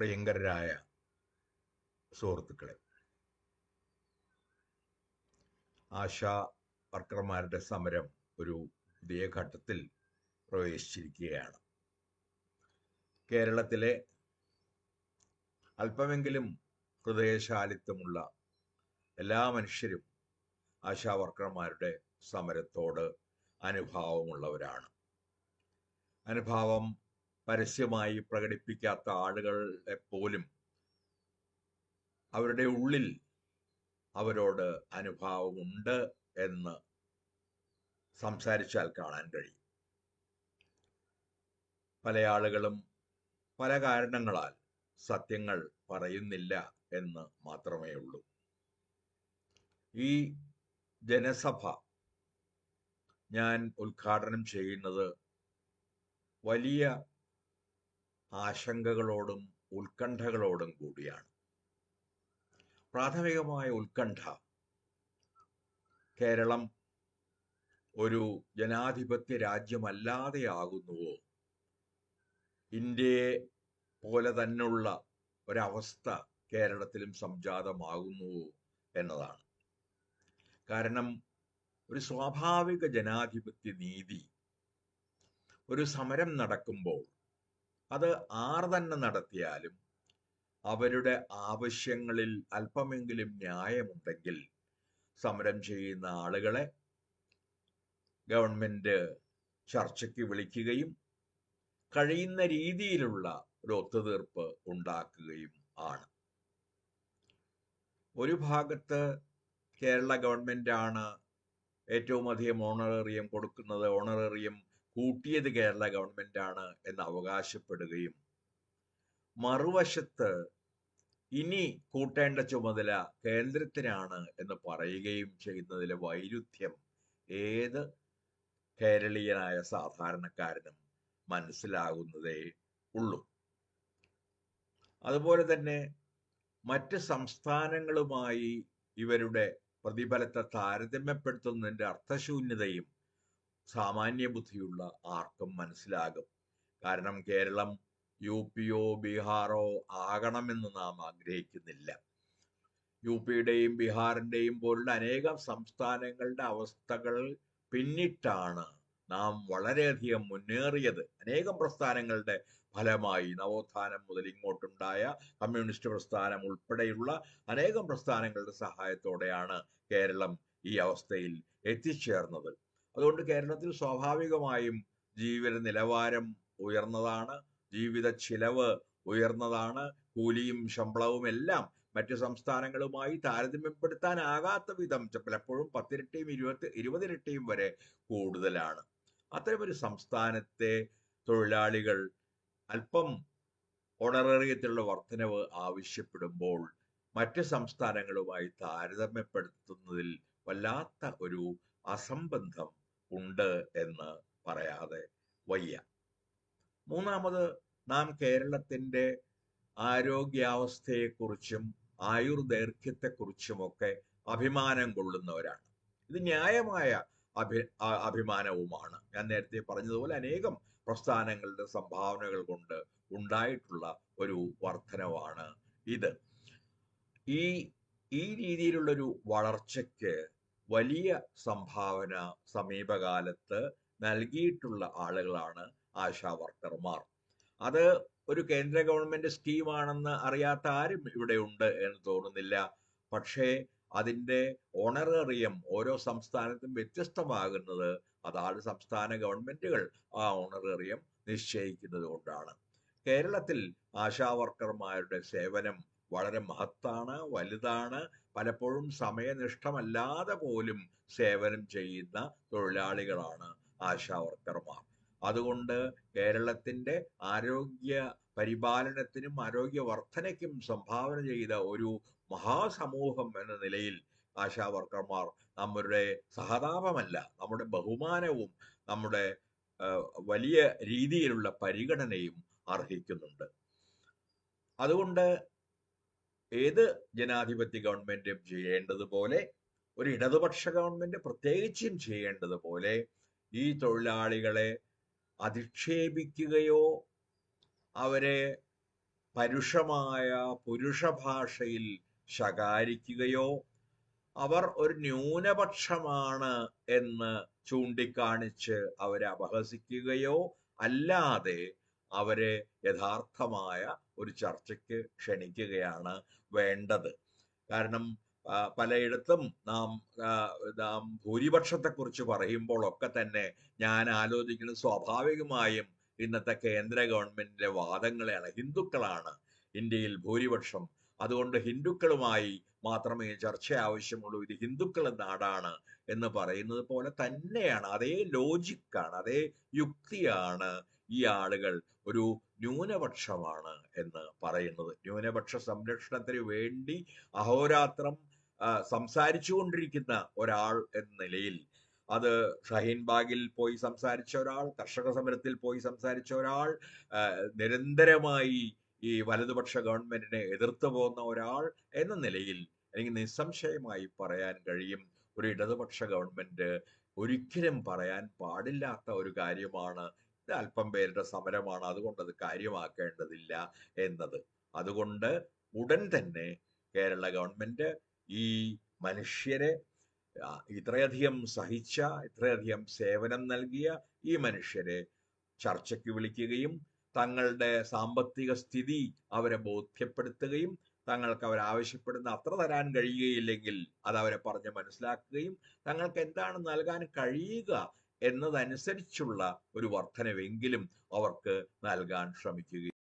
പ്രിയങ്കരായ സുഹൃത്തുക്കളെ. ആശാ വർക്കർമാരുടെ സമരം ഒരു പുതിയ ഘട്ടത്തിൽ പ്രവേശിച്ചിരിക്കുകയാണ്. കേരളത്തിലെ അല്പമെങ്കിലും ഹൃദയശാലിത്വമുള്ള എല്ലാ മനുഷ്യരും ആശാ വർക്കർമാരുടെ സമരത്തോട് അനുഭാവമുള്ളവരാണ്. അനുഭാവം പരസ്യമായി പ്രകടിപ്പിക്കാത്ത ആളുകളെ പോലും അവരുടെ ഉള്ളിൽ അവരോട് അനുഭാവമുണ്ട് എന്ന് സംസാരിച്ചാൽ കാണാൻ കഴിയും. പല ആളുകളും പല കാരണങ്ങളാൽ സത്യങ്ങൾ പറയുന്നില്ല എന്ന് മാത്രമേ ഉള്ളൂ. ഈ ജനസഭ ഞാൻ ഉദ്ഘാടനം ചെയ്യുന്നത് വലിയ ആശങ്കകളോടും ഉത്കണ്ഠകളോടും കൂടിയാണ്. പ്രാഥമികമായ ഉത്കണ്ഠ കേരളം ഒരു ജനാധിപത്യ രാജ്യമല്ലാതെയാകുന്നുവോ ഇന്ത്യയെ പോലെ തന്നെയുള്ള ഒരവസ്ഥ കേരളത്തിലും സംജാതമാകുന്നുവോ എന്നതാണ്. കാരണം ഒരു സ്വാഭാവിക ജനാധിപത്യ നീതി ഒരു സമരം നടക്കുമ്പോൾ അത് ആർ തന്നെ നടത്തിയാലും അവരുടെ ആവശ്യങ്ങളിൽ അല്പമെങ്കിലും ന്യായമുണ്ടെങ്കിൽ സമരം ചെയ്യുന്ന ആളുകളെ ഗവൺമെന്റ് ചർച്ചയ്ക്ക് വിളിക്കുകയും കഴിയുന്ന രീതിയിലുള്ള ഒരു ഒത്തുതീർപ്പ് ഉണ്ടാക്കുകയും ആണ്. ഒരു ഭാഗത്ത് കേരള ഗവൺമെന്റ് ആണ് ഏറ്റവും അധികം ഓണറേറിയം കൊടുക്കുന്നത്. ഓണറേറിയം കൂട്ടിയത് കേരള ഗവൺമെന്റ് ആണ് എന്ന് അവകാശപ്പെടുകയും മറുവശത്ത് ഇനി കൂട്ടേണ്ട ചുമതല കേന്ദ്രത്തിനാണ് എന്ന് പറയുകയും ചെയ്യുന്നതിലെ വൈരുദ്ധ്യം ഏത് കേരളീയനായ സാധാരണക്കാരനും മനസ്സിലാകുന്നതേ ഉള്ളൂ. അതുപോലെ തന്നെ മറ്റ് സംസ്ഥാനങ്ങളുമായി ഇവരുടെ പ്രതിഫലത്തെ താരതമ്യപ്പെടുത്തുന്നതിന്റെ അർത്ഥശൂന്യതയും സാമാന്യ ബുദ്ധിയുള്ള ആർക്കും മനസ്സിലാകും. കാരണം കേരളം യു പിയോ ബീഹാറോ ആകണമെന്ന് നാം ആഗ്രഹിക്കുന്നില്ല. യു പിയുടെയും ബീഹാറിന്റെയും പോലുള്ള അനേകം സംസ്ഥാനങ്ങളുടെ അവസ്ഥകൾ പിന്നിട്ടാണ് നാം വളരെയധികം മുന്നേറിയത്. അനേകം പ്രസ്ഥാനങ്ങളുടെ ഫലമായി നവോത്ഥാനം മുതൽ ഇങ്ങോട്ടുണ്ടായ കമ്മ്യൂണിസ്റ്റ് പ്രസ്ഥാനം ഉൾപ്പെടെയുള്ള അനേകം പ്രസ്ഥാനങ്ങളുടെ സഹായത്തോടെയാണ് കേരളം ഈ അവസ്ഥയിൽ എത്തിച്ചേർന്നത്. അതുകൊണ്ട് കേരളത്തിൽ സ്വാഭാവികമായും ജീവിത നിലവാരം ഉയർന്നതാണ് ജീവിത ചിലവ് ഉയർന്നതാണ് കൂലിയും ശമ്പളവും എല്ലാം മറ്റ് സംസ്ഥാനങ്ങളുമായി താരതമ്യപ്പെടുത്താനാകാത്ത വിധം പലപ്പോഴും പത്തിരട്ടിയും ഇരുപത്തി ഇരുപതിരട്ടിയും വരെ കൂടുതലാണ്. അത്തരമൊരു സംസ്ഥാനത്തെ തൊഴിലാളികൾ അല്പം ഓണറേറിയത്തിലുള്ള വർധനവ് ആവശ്യപ്പെടുമ്പോൾ മറ്റ് സംസ്ഥാനങ്ങളുമായി താരതമ്യപ്പെടുത്തുന്നതിൽ വല്ലാത്ത ഒരു അസംബന്ധം ഉണ്ട് എന്ന് പറയാതെ വയ്യ. മൂന്നാമത് നാം കേരളത്തിന്റെ ആരോഗ്യാവസ്ഥയെക്കുറിച്ചും ആയുർദൈർഘ്യത്തെക്കുറിച്ചുമൊക്കെ അഭിമാനം കൊള്ളുന്നവരാണ്. ഇത് ന്യായമായ അഭി അഭിമാനവുമാണ്. ഞാൻ നേരത്തെ പറഞ്ഞതുപോലെ അനേകം പ്രസ്ഥാനങ്ങളുടെ സംഭാവനകൾ കൊണ്ട് ഉണ്ടായിട്ടുള്ള ഒരു വർധനവാണ് ഇത്. ഈ ഈ രീതിയിലുള്ളൊരു വളർച്ചയ്ക്ക് വലിയ സംഭാവന സമീപകാലത്ത് നൽകിയിട്ടുള്ള ആളുകളാണ് ആശാ വർക്കർമാർ. അത് ഒരു കേന്ദ്ര ഗവൺമെന്റ് സ്കീമാണെന്ന് അറിയാത്ത ആരും ഇവിടെ ഉണ്ട് എന്ന് തോന്നുന്നില്ല. പക്ഷേ അതിന്റെ ഓണറേറിയം ഓരോ സംസ്ഥാനത്തും വ്യത്യസ്തമാകുന്നത് അതാണ് സംസ്ഥാന ഗവൺമെന്റുകൾ ആ ഓണറേറിയം നിശ്ചയിക്കുന്നത് കൊണ്ടാണ്. കേരളത്തിൽ ആശാ വർക്കർമാരുടെ സേവനം വളരെ മഹത്താണ് വലുതാണ് പലപ്പോഴും സമയനിഷ്ഠമല്ലാതെ പോലും സേവനം ചെയ്യുന്ന തൊഴിലാളികളാണ് ആശാ വർക്കർമാർ അതുകൊണ്ട് കേരളത്തിന്റെ ആരോഗ്യ പരിപാലനത്തിനും ആരോഗ്യ വർധനയ്ക്കും സംഭാവന ചെയ്ത ഒരു മഹാസമൂഹം എന്ന നിലയിൽ ആശാ വർക്കർമാർ നമ്മുടെ സഹതാപമല്ല നമ്മുടെ ബഹുമാനവും നമ്മുടെ വലിയ രീതിയിലുള്ള പരിഗണനയും അർഹിക്കുന്നുണ്ട്. അതുകൊണ്ട് ഏത് ജനാധിപത്യ ഗവൺമെന്റും ചെയ്യേണ്ടതുപോലെ ഒരു ഇടതുപക്ഷ ഗവൺമെന്റ് പ്രത്യേകിച്ചും ചെയ്യേണ്ടതുപോലെ ഈ തൊഴിലാളികളെ അധിക്ഷേപിക്കുകയോ അവരെ പരുഷമായ പുരുഷ ഭാഷയിൽ ശകാരിക്കുകയോ അവർ ഒരു ന്യൂനപക്ഷമാണ് എന്ന് ചൂണ്ടിക്കാണിച്ച് അവരെ അപഹസിക്കുകയോ അല്ലാതെ അവരെ യഥാർത്ഥമായ ഒരു ചർച്ചയ്ക്ക് ക്ഷണിക്കുകയാണ് വേണ്ടത്. കാരണം പലയിടത്തും നാം നാം ഭൂരിപക്ഷത്തെക്കുറിച്ച് പറയുമ്പോഴൊക്കെ തന്നെ ഞാൻ ആലോചിക്കുന്നത് സ്വാഭാവികമായും ഇന്നത്തെ കേന്ദ്ര ഗവൺമെന്റിന്റെ വാദങ്ങളെയാണ്. ഹിന്ദുക്കളാണ് ഇന്ത്യയിൽ ഭൂരിപക്ഷം അതുകൊണ്ട് ഹിന്ദുക്കളുമായി മാത്രമേ ചർച്ച ആവശ്യമുള്ളൂ ഇത് ഹിന്ദുക്കളുടെ നാടാണ് എന്ന് പറയുന്നത് പോലെ തന്നെയാണ്. അതേ ലോജിക്കാണ് അതേ യുക്തിയാണ് ഈ ആളുകൾ ഒരു ന്യൂനപക്ഷമാണ് എന്ന് പറയുന്നത്. ന്യൂനപക്ഷ സംരക്ഷണത്തിന് വേണ്ടി അഹോരാത്രം സംസാരിച്ചു സംസാരിച്ചുകൊണ്ടിരിക്കുന്ന ഒരാൾ എന്ന നിലയിൽ അത് ഷഹീൻബാഗിൽ പോയി സംസാരിച്ച ഒരാൾ കർഷക സമരത്തിൽ പോയി സംസാരിച്ച ഒരാൾ നിരന്തരമായി ഈ വലതുപക്ഷ ഗവൺമെന്റിനെ എതിർത്തു പോകുന്ന ഒരാൾ എന്ന നിലയിൽ എനിക്ക് നിസ്സംശയമായി പറയാൻ കഴിയും. ഒരു ഇടതുപക്ഷ ഗവൺമെന്റ് ഒരിക്കലും പറയാൻ പാടില്ലാത്ത ഒരു കാര്യമാണ്. ഇത് അല്പം പേരുടെ സമരമാണ്. അതുകൊണ്ട് അത് കാര്യമാക്കേണ്ടതില്ല എന്നത്. അതുകൊണ്ട് ഉടൻ തന്നെ കേരള ഗവൺമെന്റ് ഈ മനുഷ്യരെ ഇത്രയധികം സഹിച്ച ഇത്രയധികം സേവനം നൽകിയ ഈ മനുഷ്യരെ ചർച്ചയ്ക്ക് വിളിക്കുകയും തങ്ങളുടെ സാമ്പത്തിക സ്ഥിതി അവരെ ബോധ്യപ്പെടുത്തുകയും തങ്ങൾക്ക് അവർ ആവശ്യപ്പെടുന്ന അത്ര തരാൻ കഴിയുകയില്ലെങ്കിൽ അത് അവരെ പറഞ്ഞ് മനസ്സിലാക്കുകയും തങ്ങൾക്ക് എന്താണ് നൽകാൻ കഴിയുക എന്നതനുസരിച്ചുള്ള ഒരു വർധനവെങ്കിലും അവർക്ക് നൽകാൻ ശ്രമിക്കുകയും